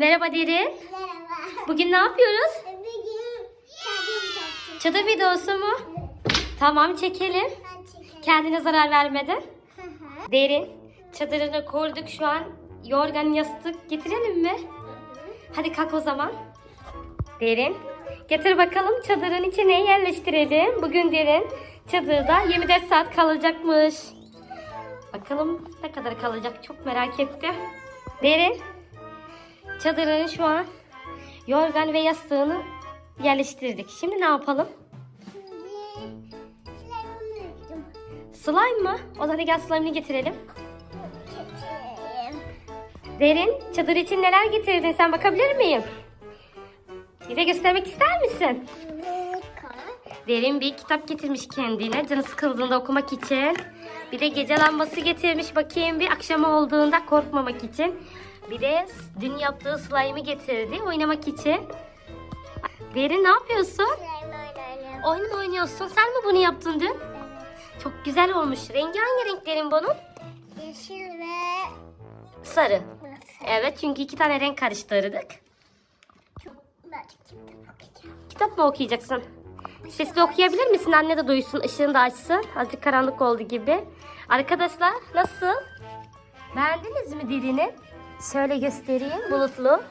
Merhaba Derin. Merhaba. Bugün ne yapıyoruz? Bugün kendim yaptım. Çadır videosu mu? Tamam çekelim. Kendine zarar vermeden. Hı hı. Derin. Çadırını kurduk şu an. Yorgan yastık getirelim mi? Hadi kalk o zaman. Derin. Getir bakalım çadırın içine yerleştirelim. Bugün Derin çadırda 24 saat kalacakmış. Bakalım ne kadar kalacak çok merak ettim. Derin. Çadırın şu an yorgan ve yastığını yerleştirdik. Şimdi ne yapalım? Slime mı? O zaman gel slime'ını getirelim. Derin, çadır için neler getirdin sen bakabilir miyim? Bize göstermek ister misin? Derin bir kitap getirmiş kendine canı sıkıldığında okumak için. Bir de gece lambası getirmiş bakayım bir akşam olduğunda korkmamak için. Bir de dün yaptığı slime'ı getirdi oynamak için. Derin ne yapıyorsun? Oyun mu oynuyorsun? Sen mi bunu yaptın dün? Çok güzel olmuş. Rengi hangi renklerin bunun? Yeşil ve Sarı. Evet çünkü iki tane renk karıştırdık. Kitap mı okuyacaksın? Sesli okuyabilir misin? Anne de duysun, ışığını da açsın. Azıcık karanlık oldu gibi. Arkadaşlar nasıl? Beğendiniz mi dilini? Şöyle göstereyim. Bulutlu.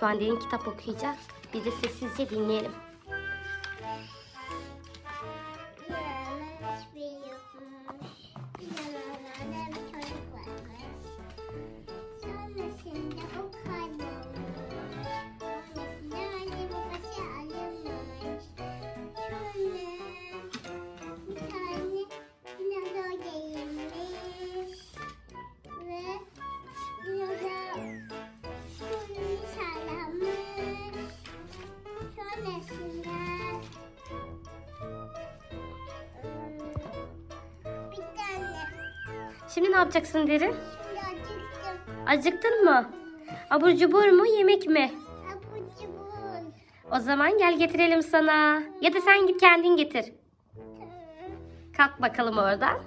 Şu an derin kitap okuyacak. Biz de sessizce dinleyelim. Şimdi ne yapacaksın derin? Şimdi acıktım. Acıktın mı? Abur cubur mu, yemek mi? Abur cubur. O zaman gel getirelim sana. Ya da sen git kendin getir. Kalk bakalım oradan.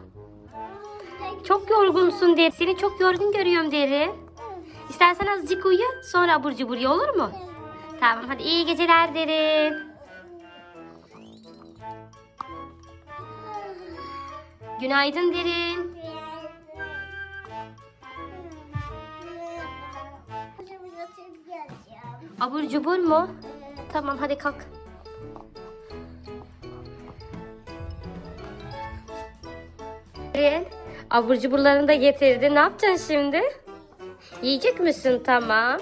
Çok yorgunsun derin. Seni çok yorgun görüyorum derin. İstersen azıcık uyu sonra abur cubur ye olur mu? Tamam hadi iyi geceler derin. Günaydın derin. Abur cubur mu? Tamam hadi kalk. Derin. Abur cuburlarını da getirdi. Ne yapacaksın şimdi? Yiyecek misin? Tamam.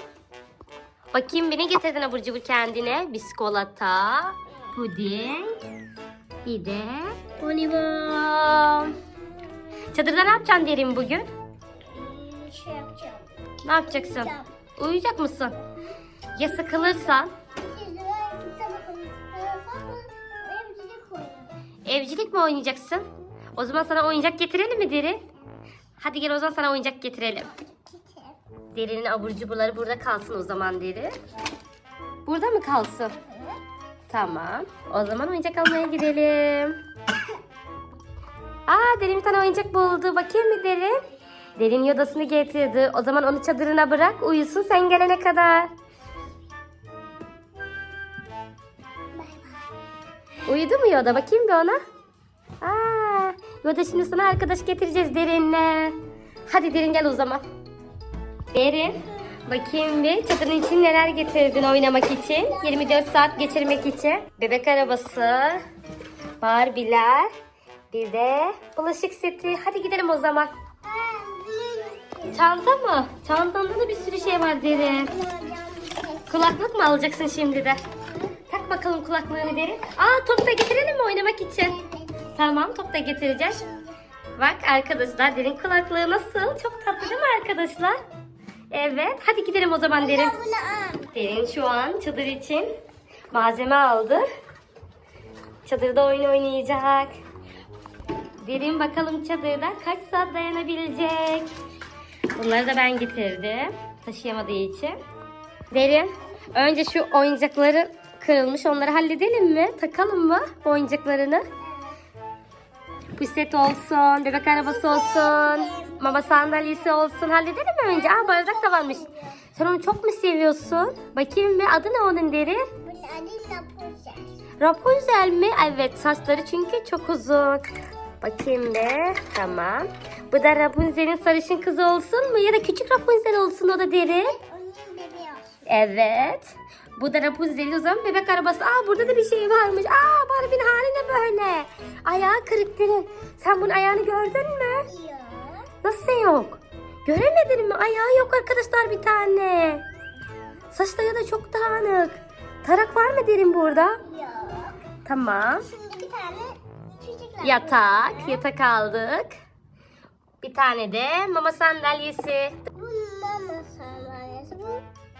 Bakayım beni getirdin abur cubur kendine. Biskolata, puding, bir de bonibon. Çadırda ne yapacaksın derin bugün? Şey yapacağım. Ne yapacaksın? Uyuyacak mısın? Ya sıkılırsan? Evcilik mi oynayacaksın? O zaman sana oyuncak getirelim mi Derin? Hadi gel o zaman sana oyuncak getirelim. Derin'in abur cuburları burada kalsın o zaman Derin. Burada mı kalsın? Tamam. O zaman oyuncak almaya gidelim. Aa Derin bir tane oyuncak buldu. Bakayım mı Derin? Derin yodasını getirdi. O zaman onu çadırına bırak uyusun sen gelene kadar. Uyudu mu Yoda? Bakayım bir ona. Aa, Yoda şimdi sana arkadaş getireceğiz Derin'le. Hadi Derin gel o zaman. Derin, bakayım bir çadırın için neler getirdin oynamak için. 24 saat geçirmek için. Bebek arabası, Barbie'ler, bir de bulaşık seti. Hadi gidelim o zaman. Çanta mı? Çantanda da bir sürü şey var Derin. Kulaklık mı alacaksın şimdi de? Tak bakalım kulaklığını Derin. Aa top da getirelim mi oynamak için? Tamam top da getireceğiz. Bak arkadaşlar derin kulaklığı nasıl? Çok tatlı değil mi arkadaşlar? Evet hadi gidelim o zaman derin. Derin şu an çadır için malzeme aldı. Çadırda oyun oynayacak. Derin bakalım çadırda kaç saat dayanabilecek. Bunları da ben getirdim. Taşıyamadığı için. Derin önce şu oyuncakları kırılmış onları halledelim mi? Takalım mı oyuncaklarını? Puset olsun, bebek arabası olsun. Mama sandalyesi olsun halledelim mi önce? Aa bardak da varmış. Sen onu çok mu seviyorsun? Bakayım mı? Adı ne onun derin? Bunun adı Rapunzel. Rapunzel mi? Evet saçları çünkü çok uzun. Bakayım be. Tamam. Bu da Rapunzel'in sarışın kızı olsun mu? Ya da küçük Rapunzel olsun o da derin. Onun bebeği olsun. Evet. Bu da Rapunzel'in o zaman bebek arabası. Aa burada da bir şey varmış. Aa Barbie'nin hali ne böyle? Ayağı kırık derin. Sen bunun ayağını gördün mü? Yok. Nasıl yok? Göremedin mi? Ayağı yok arkadaşlar bir tane. Saçları da çok dağınık. Tarak var mı derin burada? Yok. Tamam. Şimdi bir tane çocuklar. Yatak. Yatak aldık. Bir tane de mama sandalyesi.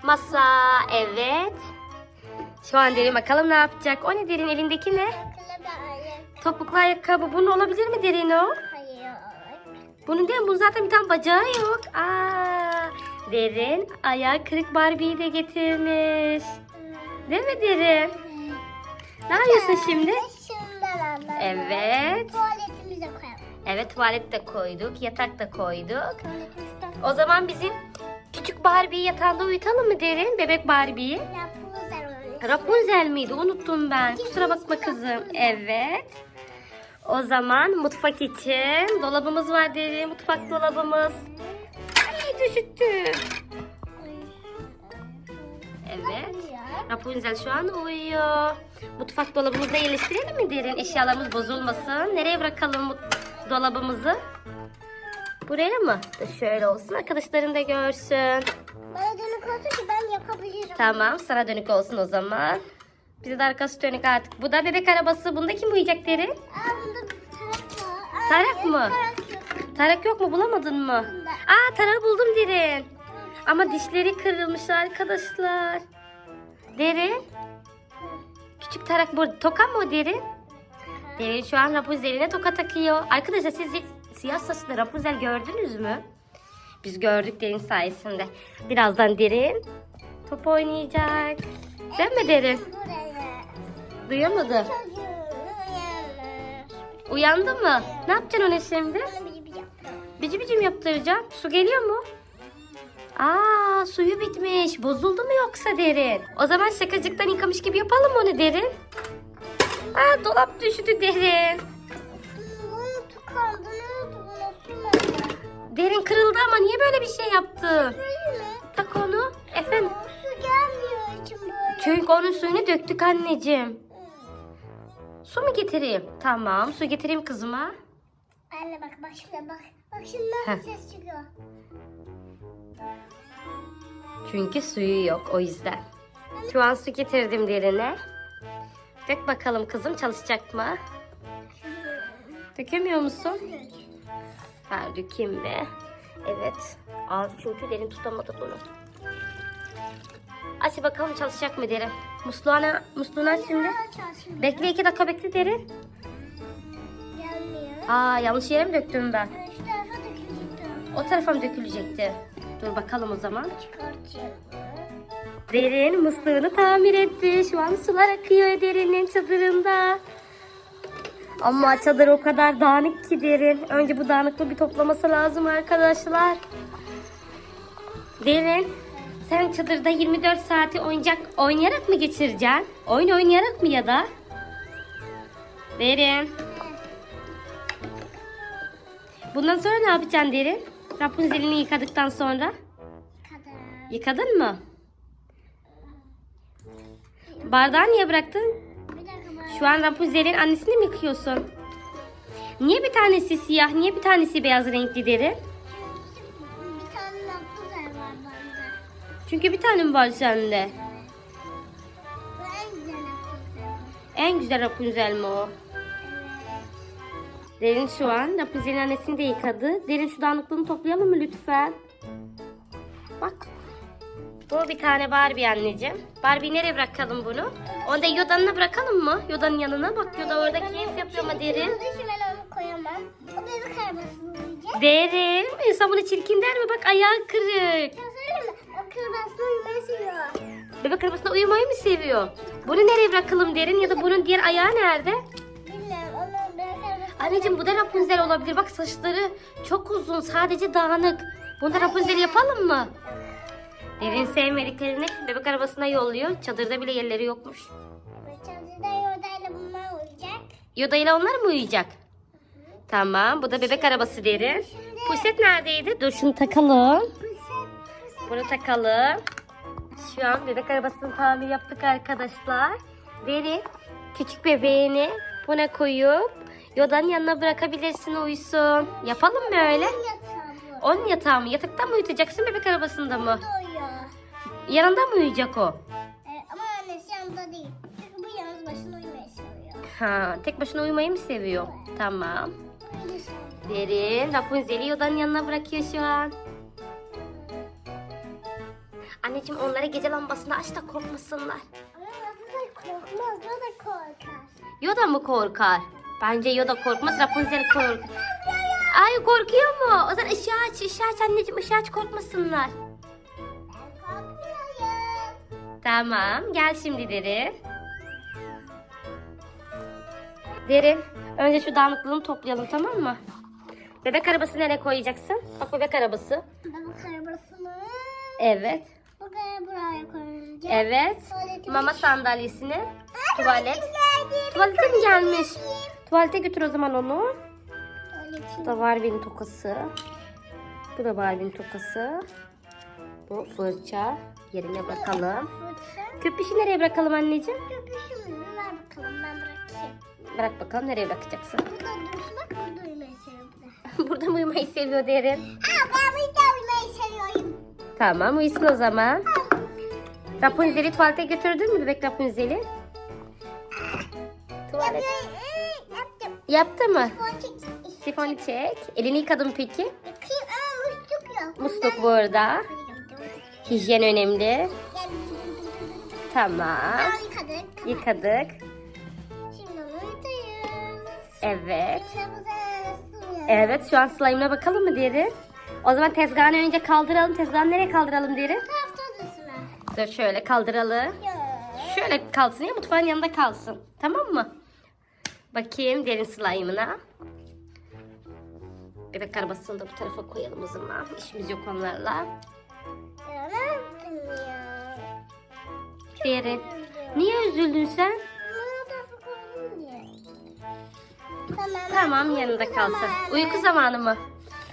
Masa. Evet. Şu an derin bakalım ne yapacak. O ne derin elindeki ne? Topuklu ayakkabı. Bunun olabilir mi derin o? Hayır. Bunun değil mi? Bunun zaten bir tane bacağı yok. Aa, derin ayağı kırık Barbie'yi de getirmiş. Değil mi derin? Ne yapıyorsun şimdi? Evet. Tuvaletimize koyalım. Evet tuvalet de koyduk. Yatak da koyduk. O zaman bizim küçük Barbie'yi yatağında uyutalım mı derin? Bebek Barbie'yi. Rapunzel miydi? Unuttum ben. Kusura bakma kızım. Evet. O zaman mutfak için dolabımız var derin. Mutfak dolabımız. Ay düşüttüm. Evet. Rapunzel şu an uyuyor. Mutfak dolabımızda yerleştirelim mi derin? Eşyalarımız bozulmasın. Nereye bırakalım dolabımızı? Buraya mı? Şöyle olsun. Arkadaşların da görsün. Bana dönük olsun ki ben yapabilirim. Tamam sana dönük olsun o zaman. Bize de arkası dönük artık. Bu da bebek arabası. Bunda kim uyuyacak derin? Aa bunda tarak var. Tarak mı? Tarak yok. Tarak yok mu? Bulamadın mı? Bunda. Aa tarağı buldum derin. Ama dişleri kırılmış arkadaşlar. Derin. Küçük tarak burada. Toka mı o derin? Derin şu an Rapunzel'ine toka takıyor. Arkadaşlar siz siyah saçlı Rapunzel gördünüz mü? Biz gördük derin sayesinde. Birazdan derin top oynayacak. Değil mi derin? Duyamadı. Uyandı mı? Ne yapacaksın ona şimdi? Bici bici mi yaptıracağım? Su geliyor mu? Aa suyu bitmiş. Bozuldu mu yoksa derin? O zaman şakacıktan yıkamış gibi yapalım onu derin. Aa dolap düştü derin. Derin kırıldı ama niye böyle bir şey yaptı? Tak onu. Efendim. Su gelmiyor için böyle. Çünkü onun suyunu döktük anneciğim. Su mu getireyim? Tamam su getireyim kızıma. Anne bak bak şuna bak. Bak şundan Heh. ses çıkıyor. Çünkü suyu yok o yüzden. Şu an su getirdim derine. Dök bakalım kızım çalışacak mı? Dökemiyor musun? Dökeyim be. Evet. Ağzı çünkü derin tutamadı bunu. Aç bakalım çalışacak mı derin. Musluğuna, musluğunu aç şimdi. Bekle iki dakika bekle derin. Gelmiyor. Aa yanlış yere mi döktüm ben? Şu tarafa dökülecektim. O tarafa mı dökülecekti? Dur bakalım o zaman. Çıkartıyorum. Derin musluğunu tamir etti. Şu an sular akıyor derinin çadırında. Ama çadır o kadar dağınık ki derin. Önce bu dağınıklığı bir toplaması lazım arkadaşlar. Derin, sen çadırda 24 saati oyuncak oynayarak mı geçireceksin? Oyun oynayarak mı ya da? Derin. Bundan sonra ne yapacaksın Derin? Rapunzel'ini yıkadıktan sonra. Kadar. Yıkadın mı? Bardağı niye bıraktın? Şu an Rapunzel'in annesini mi yıkıyorsun? Niye bir tanesi siyah, niye bir tanesi beyaz renkli deri? Bir tane Rapunzel var bende. Çünkü bir tane mi var sende? Bu en güzel Rapunzel. En güzel Rapunzel mi o? Derin şu an Rapunzel'in annesini de yıkadı. Derin şu dağınıklığını toplayalım mı lütfen? Bak. Bu bir tane Barbie anneciğim. Barbie nereye bırakalım bunu? Onu da Yoda'nına bırakalım mı? Yoda'nın yanına. Bak Yoda orada keyif yapıyor ama Derin. Ben onu koyamam. O bebek arabasını yiyecek. Derin. İnsan bunu çirkin der mi? Bak ayağı kırık. Söyleyeyim mi? O kırbasını uyumayı seviyor. Bebek arabasında uyumayı mı seviyor? Bunu nereye bırakalım derin ya da bunun diğer ayağı nerede? Bilmiyorum onu bebek arabasını Anneciğim bu da Rapunzel olabilir. Bak saçları çok uzun sadece dağınık. Bunu da Rapunzel yapalım mı? Derin sevmediklerini bebek arabasına yolluyor. Çadırda bile yerleri yokmuş. Çadırda yordayla bunlar uyuyacak. Yoda ile onlar mı uyuyacak? Tamam. Bu da bebek arabası derin. Puset neredeydi? Dur şunu takalım. Sen. Bunu takalım. Şu an bebek arabasını tamir yaptık arkadaşlar. Derin küçük bebeğini buna koyup Yoda'nın yanına bırakabilirsin uyusun. Yapalım mı öyle? Onun yatağı mı? Yatakta mı uyutacaksın bebek arabasında mı? Yanında mı uyuyacak o? Ee, ama annesi yanında değil. Çünkü bu yalnız başına uyumayı seviyor. Ha, tek başına uyumayı mı seviyor? Tamam. Öyle seviyor. Derin Rapunzel'i Yoda'nın yanına bırakıyor şu an. Anneciğim onlara gece lambasını aç da korkmasınlar. Ama Rapunzel korkmaz. O da korkar. Yoda mı korkar? Bence Yoda korkmaz, Rapunzel korkar. Ay korkuyor mu? O zaman ışığı aç, ışığı aç anneciğim, ışığı aç korkmasınlar. Tamam, gel şimdi Derin. Derin, önce şu dağınıklığını toplayalım tamam mı? Bebek arabası nereye koyacaksın? Bak bebek arabası. Bebek arabasını Evet, buraya buraya koyacağım. evet. Tuvaletimi- Mama sandalyesini, Aa, tuvalet. Tuvalete mi gelmiş? Tuvalete götür o zaman onu. Bu da Barbie'nin tokası. Bu da Barbie'nin tokası. Bu fırça. Yerine bırakalım. Fırça. Köpüşü nereye bırakalım anneciğim? Köpüşümü ver bakalım ben bırakayım. Bırak bakalım nereye bırakacaksın. Burada dursun bak burada uyumayı seviyorum. Burada mı uyumayı seviyor derin? Aa ben burada uyumayı seviyorum. Tamam uyusun o zaman. Rapunzel'i tuvalete götürdün mü bebek Rapunzel'i? Tuvalet. Ee, Yaptım. Yaptı mı? Sifonu çek. Elini yıkadın peki? Bakayım ama musluk yok. Musluk burada. Hijyen önemli. Tamam. Yıkadık. Yıkadık. Şimdi onu yıkayız. Evet. Evet şu an slime'ına bakalım mı derin? O zaman tezgahını önce kaldıralım. Tezgahını nereye kaldıralım derin? Dur şöyle kaldıralım. Şöyle kalsın ya mutfağın yanında kalsın. Tamam mı? Bakayım derin slime'ına. Bebek arabasını da bu tarafa koyalım o zaman. İşimiz yok onlarla. Ya ne yaptın ya? Derin. Üzüldüm. Niye üzüldün sen? Bunu da koydum diye. Tamam. Tamam yanında kalsın. Uyku zamanı mı?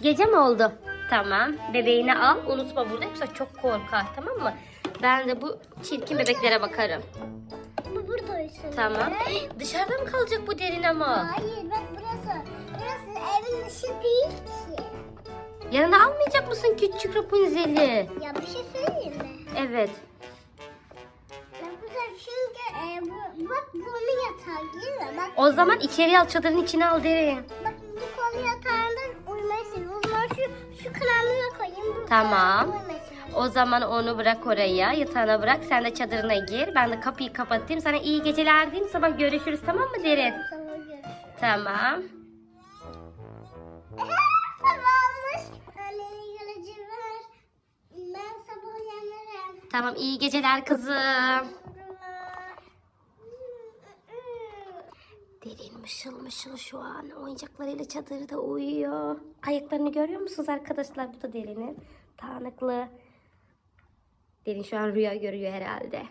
Gece mi oldu? Tamam. Bebeğini al. Unutma burada yoksa çok korkar tamam mı? Ben de bu çirkin bebeklere bakarım. Bu burada uyusun. Tamam. Dışarıda mı kalacak bu derin ama? Hayır bak burası. Burası evin dışı değil ki. Yanına almayacak mısın küçük Rapunzel'i? Ya bir şey söyleyeyim mi? Evet. Rapunzel çünkü e, bu, bak bunun yatağı değil mi? Bak, O zaman içeri al çadırın içine al derin. bak bu kolu yatağında uyumayı seviyor. O zaman şu, şu kanalına koyayım. Bu Tamam. uyumayı seviyor. O zaman onu bırak oraya, yatağına bırak. Sen de çadırına gir. Ben de kapıyı kapatayım. Sana iyi geceler diyeyim. Sabah görüşürüz tamam mı derin? Sabah görüşürüz. Tamam. Tamam iyi geceler kızım. Derin mışıl mışıl şu an oyuncaklarıyla çadırda uyuyor. Ayaklarını görüyor musunuz arkadaşlar? Bu da derinin. Tanıklı. Derin şu an rüya görüyor herhalde.